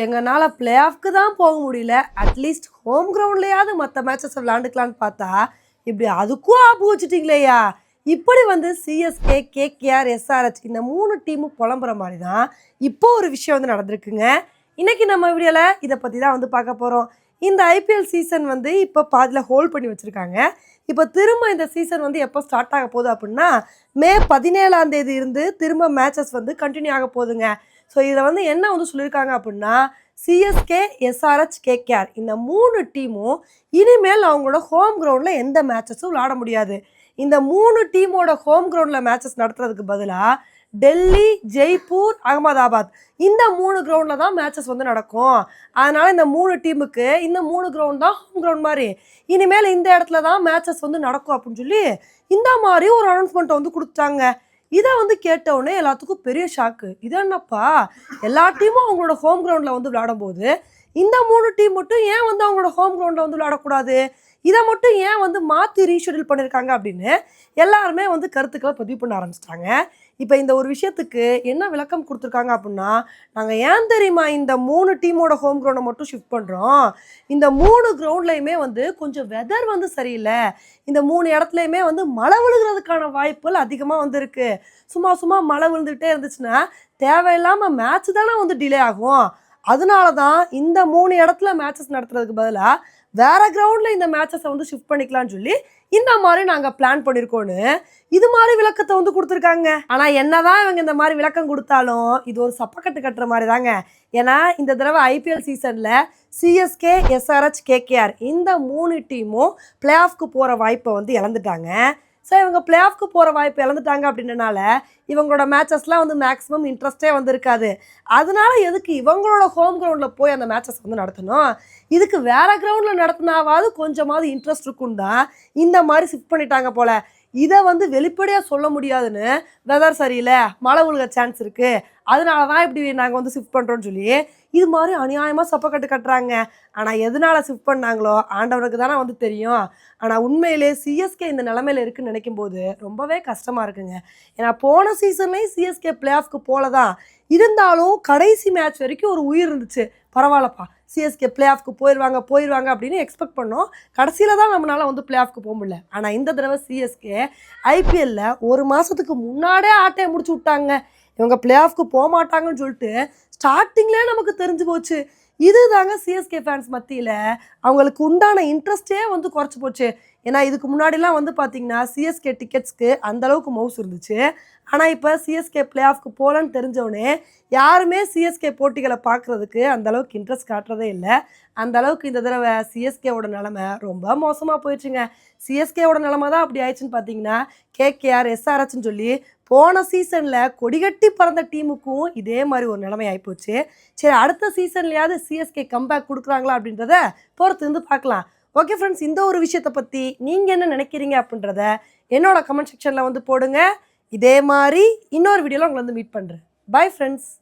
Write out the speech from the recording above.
எங்களால் பிளே ஆஃப்க்கு தான் போக முடியல. அட்லீஸ்ட் ஹோம் கிரவுண்ட்லையாவது மற்ற மேட்சஸ் விளாண்டுக்கலான்னு பார்த்தா இப்படி அதுக்கும் ஆப்பு வச்சுட்டிங்களேயா இப்படி வந்து சிஎஸ்கே கேகேஆர் எஸ்ஆர்ஹெச் இந்த மூணு டீமும் புலம்புற மாதிரி தான் இப்போ ஒரு விஷயம் வந்து நடந்திருக்குங்க. இன்றைக்கி நம்ம வீடியோவில் இதை பற்றி தான் வந்து பார்க்க போகிறோம் இந்த ஐபிஎல் சீசன் வந்து இப்போ பாதியில் ஹோல்ட் பண்ணி வச்சுருக்காங்க. இப்போ திரும்ப இந்த சீசன் வந்து எப்போ ஸ்டார்ட் ஆக போகுது அப்படின்னா மே பதினேழாம் தேதி இருந்து திரும்ப மேட்சஸ் வந்து கண்டினியூ ஆக போகுதுங்க. ஸோ இதில் வந்து என்ன வந்து சொல்லியிருக்காங்க அப்படின்னா சிஎஸ்கே எஸ்ஆர்ஹெச் கேகேஆர் இந்த மூணு டீமும் இனிமேல் அவங்களோட ஹோம் கிரவுண்டில் எந்த மேட்சஸும் விளாட முடியாது. இந்த மூணு டீமோட ஹோம் கிரவுண்டில் மேட்சஸ் நடத்துறதுக்கு பதிலாக டெல்லி ஜெய்ப்பூர் அகமதாபாத் இந்த மூணு கிரவுண்டில் தான் மேட்சஸ் வந்து நடக்கும். அதனால் இந்த மூணு டீமுக்கு இந்த மூணு கிரவுண்ட் தான் ஹோம் கிரவுண்ட் மாதிரி. இனிமேல் இந்த இடத்துல தான் மேட்சஸ் வந்து நடக்கும் அப்படின்னு சொல்லி இந்த மாதிரி ஒரு அனௌன்ஸ்மெண்ட்டை வந்து கொடுத்தாங்க இதை வந்து கேட்டவுடனே எல்லாத்துக்கும் பெரிய ஷாக்கு இது என்னப்பா? எல்லா டீமும் அவங்களோட ஹோம் கிரவுண்டில் வந்து விளையாடும்போது இந்த மூணு டீம் மட்டும் ஏன் வந்து அவங்களோட ஹோம் கிரவுண்டில் வந்து விளையாடக்கூடாது? இதை மட்டும் ஏன் வந்து மாற்றி ரீஷெடியூல் பண்ணியிருக்காங்க அப்படின்னு எல்லாருமே வந்து கருத்துக்களை பதிவு பண்ண ஆரம்பிச்சிட்டாங்க. இப்போ இந்த ஒரு விஷயத்துக்கு என்ன விளக்கம் கொடுத்துருக்காங்க அப்படின்னா நாங்கள் ஏன் தெரியுமா இந்த மூணு டீமோட ஹோம் கிரவுண்டை மட்டும் ஷிஃப்ட் பண்ணுறோம் இந்த மூணு கிரவுண்ட்லையுமே வந்து கொஞ்சம் வெதர் வந்து சரியில்லை. இந்த மூணு இடத்துலையுமே வந்து மழை விழுகிறதுக்கான வாய்ப்புகள் அதிகமாக வந்து சும்மா சும்மா மழை விழுந்துகிட்டே இருந்துச்சுன்னா தேவையில்லாமல் மேட்ச் தானே வந்து டிலே ஆகும். அதனால தான் இந்த மூணு இடத்துல மேட்சஸ் நடத்துறதுக்கு பதிலாக வேற கிரவுண்டில் இந்த மேட்சஸை வந்து ஷிஃப்ட் பண்ணிக்கலாம்னு சொல்லி இந்த மாதிரி நாங்கள் பிளான் பண்ணியிருக்கோன்னு இது மாதிரி விளக்கத்தை வந்து கொடுத்துருக்காங்க. ஆனால் என்னதான் இவங்க இந்த மாதிரி விளக்கம் கொடுத்தாலும் இது ஒரு சப்பக்கட்டு கட்டுற மாதிரி தாங்க. ஏன்னா இந்த தடவை ஐபிஎல் சீசனில் சிஎஸ்கே எஸ்ஆர்ஹெச் கேகேஆர் இந்த மூணு டீமும் பிளே ஆஃப்க்கு போகிற வாய்ப்பை வந்து இழந்துட்டாங்க. ஸோ இவங்க பிளே ஆஃப்க்கு போகிற வாய்ப்பு இழந்துட்டாங்க அப்படின்றனால இவங்களோட மேட்சஸ்லாம் வந்து மேக்ஸிமம் இன்ட்ரெஸ்டே வந்திருக்காது. அதனால எதுக்கு இவங்களோட ஹோம் கிரவுண்டில் போய் அந்த மேட்சஸ் வந்து நடத்தணும்? இதுக்கு வேறு கிரவுண்டில் நடத்தினாவது கொஞ்சமாவது இன்ட்ரெஸ்ட் இருக்கும் தான் இந்த மாதிரி ஷிஃப்ட் பண்ணிட்டாங்க போல. இதை வந்து வெளிப்படையாக சொல்ல முடியாதுன்னு வெதர் சரியில்லை மழை விழுக சான்ஸ் இருக்குது அதனால தான் இப்படி நாங்கள் வந்து ஷிஃப்ட் பண்ணுறோன்னு சொல்லி இது மாதிரி அநியாயமாக சப்பக்கட்டு கட்டுறாங்க. ஆனால் எதனால ஷிஃப்ட் பண்ணாங்களோ ஆண்டவனுக்கு தானே வந்து தெரியும். ஆனால் உண்மையிலே சிஎஸ்கே இந்த நிலமையில இருக்குன்னு நினைக்கும் போது ரொம்பவே கஷ்டமாக இருக்குங்க. ஏன்னா போன சீசன்லேயும் சிஎஸ்கே பிளே ஆஃப்க்கு போல தான் இருந்தாலும் கடைசி மேட்ச் வரைக்கும் ஒரு உயிர் இருந்துச்சு. பரவாயில்லப்பா. சிஎஸ்கே பிளே ஆஃப்க்கு போயிடுவாங்க போயிடுவாங்க அப்படின்னு எக்ஸ்பெக்ட் பண்ணோம். கடைசியில் தான் நம்மளால் வந்து பிளே ஆஃப்க்கு போக முடியல. ஆனால் இந்த தடவை சிஎஸ்கே ஐபிஎல்லில் ஒரு மாதத்துக்கு முன்னாடியே ஆட்டையை முடிச்சு விட்டாங்க. இவங்க பிளே ஆஃப்க்கு போக மாட்டாங்கன்னு சொல்லிட்டு ஸ்டார்டிங்லேயே நமக்கு தெரிஞ்சு போச்சு. இது தாங்க சிஎஸ்கே ஃபேன்ஸ் மத்தியில் அவங்களுக்கு உண்டான இன்ட்ரெஸ்ட்டே வந்து குறைச்சி போச்சு. ஏன்னா இதுக்கு முன்னாடிலாம் வந்து பார்த்தீங்கன்னா சிஎஸ்கே டிக்கெட்ஸ்க்கு அந்தளவுக்கு மவுஸ் இருந்துச்சு. ஆனால் இப்போ சிஎஸ்கே பிளே ஆஃப்க்கு போகலன்னு தெரிஞ்சவொடனே யாருமே சிஎஸ்கே போட்டிகளை பார்க்குறதுக்கு அந்த அளவுக்கு இன்ட்ரெஸ்ட் காட்டுறதே இல்லை. அந்த அளவுக்கு இந்த தடவை சிஎஸ்கேவோட நிலமை ரொம்ப மோசமாக போயிடுச்சுங்க. சிஎஸ்கேவோட நிலமை தான் அப்படி ஆயிடுச்சுன்னு பார்த்தீங்கன்னா கேகேஆர் எஸ்ஆர்ஹெச்னு சொல்லி போன சீசனில் கொடிகட்டி பறந்த டீமுக்கும் இதே மாதிரி ஒரு நிலைமை ஆகிப்போச்சு சரி அடுத்த சீசன்லையாவது சிஎஸ்கே கம்பேக் கொடுக்குறாங்களா அப்படின்றத பொறுத்து இருந்து பார்க்கலாம். ஓகே ஃப்ரெண்ட்ஸ் இந்த ஒரு விஷயத்தை பற்றி நீங்கள் என்ன நினைக்கிறீங்க அப்படின்றத என்னோட கமெண்ட் செக்ஷனில் வந்து போடுங்க. இதே மாதிரி இன்னொரு வீடியோவில் உங்களை வந்து மீட் பண்ணுறேன் பை ஃப்ரெண்ட்ஸ்